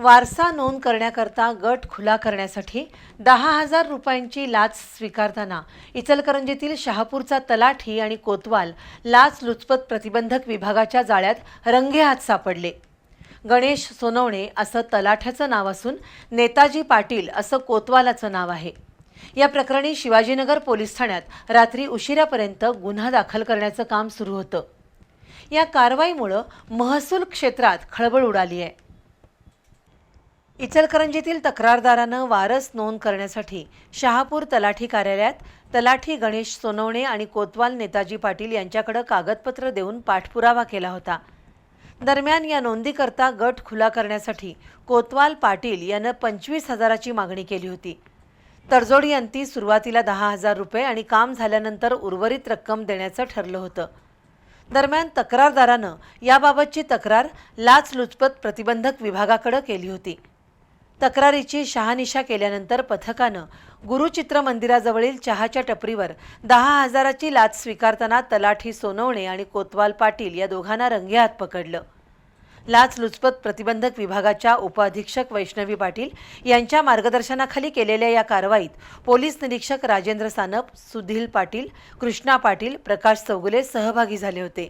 वारसा नोंद करण्याकरता गट खुला करण्यासाठी दहा हजार रुपयांची लाच स्वीकारताना इचलकरंजीतील शहापूरचा तलाठी आणि कोतवाल लाच लुचपत प्रतिबंधक विभागाच्या जाळ्यात रंगेहात सापडले. गणेश सोनवणे असं तलाठ्याचं नाव असून नेताजी पाटील असं कोतवालाचं नाव आहे. या प्रकरणी शिवाजीनगर पोलीस ठाण्यात रात्री उशिरापर्यंत गुन्हा दाखल करण्याचं काम सुरू होतं. या कारवाईमुळं महसूल क्षेत्रात खळबळ उडाली आहे. इचलकरंजीतील तक्रारदारानं वारस नोंद करण्यासाठी शहापूर तलाठी कार्यालयात तलाठी गणेश सोनवणे आणि कोतवाल नेताजी पाटील यांच्याकडे कागदपत्र देऊन पाठपुरावा केला होता. दरम्यान या नोंदीकरता गट खुला करण्यासाठी कोतवाल पाटील यानं पंचवीस हजाराची मागणी केली होती. तडजोडी अंती सुरुवातीला दहा हजार रुपये आणि काम झाल्यानंतर उर्वरित रक्कम देण्याचं ठरलं होतं. दरम्यान तक्रारदारानं याबाबतची तक्रार लाचलुचपत प्रतिबंधक विभागाकडे केली होती. तक्रारीची शहानिशा केल्यानंतर पथकानं गुरुचित्र मंदिराजवळील चहाच्या टपरीवर दहा हजाराची लाच स्वीकारताना तलाठी सोनवणे आणि कोतवाल पाटील या दोघांना रंगेहात पकडलं. लाचलुचपत प्रतिबंधक विभागाच्या उपअधीक्षक वैष्णवी पाटील यांच्या मार्गदर्शनाखाली केलेल्या या कारवाईत पोलीस निरीक्षक राजेंद्र सानप सुधील पाटील कृष्णा पाटील प्रकाश चौगुले सहभागी झाले होते.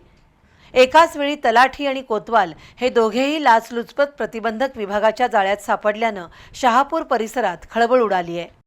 एकाच वेळी तलाठी आणि कोतवाल हे दोघेही लाचलुचपत प्रतिबंधक विभागाच्या जाळ्यात सापडल्यानं शहापूर परिसरात खळबळ उडाली आहे.